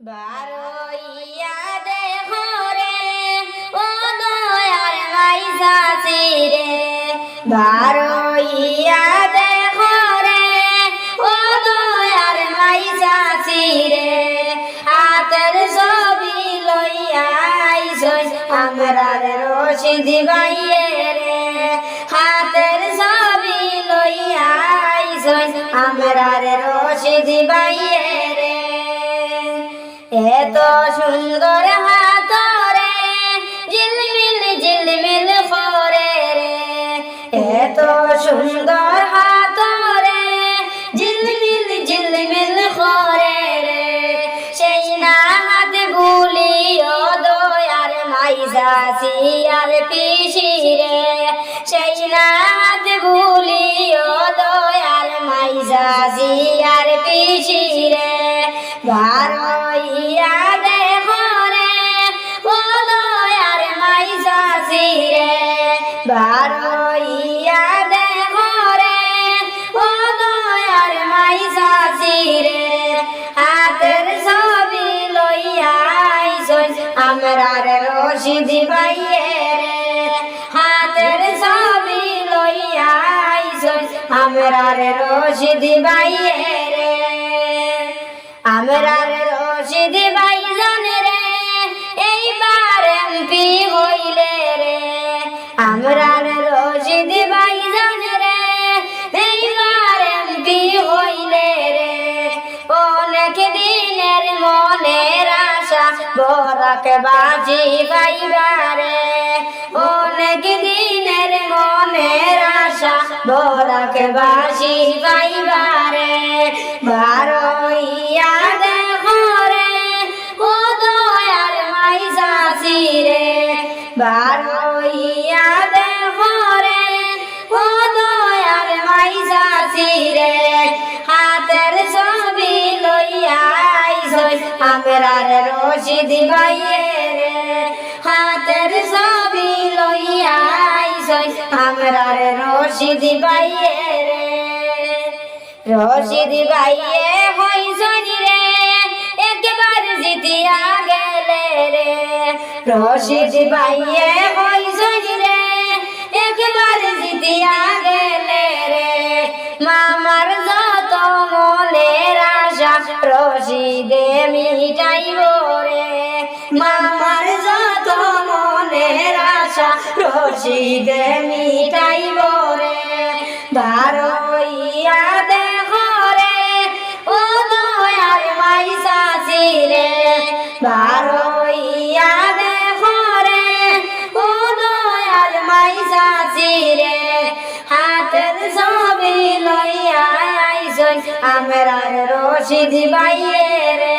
বারইয়া দেখো রে, ও দয়ার মাইসাছি রে। বারইয়া দেখো রে, ও দয়ার মাইসাছি রে। হাতের ছবি লইয়া আইসই আমরার রশিদ বাইয়ে রে। হাতের ছবি এত সুন্দর হাত রে ঝিলমিল ঝিলমিল করে রে। এত সুন্দর হাত রে ঝিলমিল ঝিলমিল করে রে। সেই না হাত ভুলিও দয়ার মাইজাসি আর পিসি রে। সেই না হাত ভুলিও দয়ার মাইজাসি আর পিসি রে। বারইয়া বারইয়া দেখো রে, ও দয়ার মাইজাসি রে। হাতের ছবি লইয়া আইসই আমরার রশিদ বাইয়ে রে। হাতের ছবি লইয়া আইসই আমরার রশিদ বাইয়ে রে। আমরার আমরার রশিদ বাইজান রে, এইবার এমপি হইলে রে। অনেক দিনের মনের আশা, বরাক বাজি পাইবারে অনেক দিনের মনের আশা, বরাক বাজি পাইবারে বারইয়া দেখো রে ও দয়ার মাইজাসি রে। বারইয়া রশিদ বাইয়ে রে, হাতের ছবি লইয়া আইসই। আমরার রশিদ বাইয়ে রে রশিদ বাইয়ে হইসনি রে, একবার জিতিয়া গেলে রে। রশিদ বাইয়ে হইসনি রে, একবার জিতিয়া গেলে রে। মামার রশিদে মিটাইব রে বারইয়া দেখো রে, ও দয়ার মাইসাসি রে বারইয়া দেখো রে, ও দয়ার মাইসাসি রে, হাতের ছবি লইয়া আইসই আমরার রশিদ বাইয়ে রে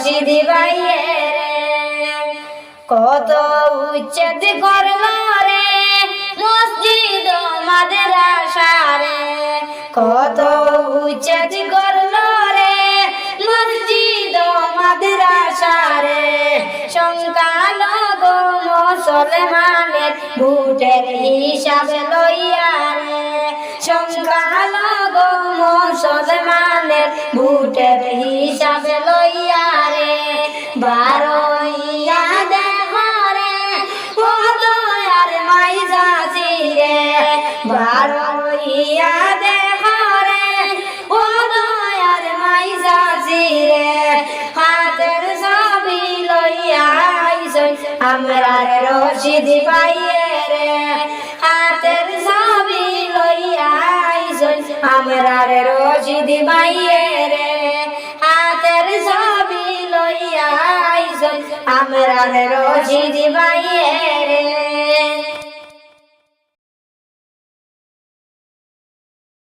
রশিদ বাইয়ে রে। কত উচ্ছেদ করল রে, মসজিদ মাদ্রাসা রে কত উচ্ছেদ করল রে, মসজিদ মাদ্রাসা রে সংখ্যালঘু মুসলমানের ভোটের হিসাব লইয়া রে। সংখ্যালঘু মুসলমানের ভোটের হিসাব লইয়া রে বারইয়া দেখো রে ও দয়ার মাইজাসি রে বারইয়া দেখো রে ও দয়ার মাইজাসি রে হাতের ছবি লইয়া আইসই আমরার রশিদ পাইয়ে রে। হাতের ছবি লইয়া রশিদ পাইয়ে ছবি লইয়া আইসই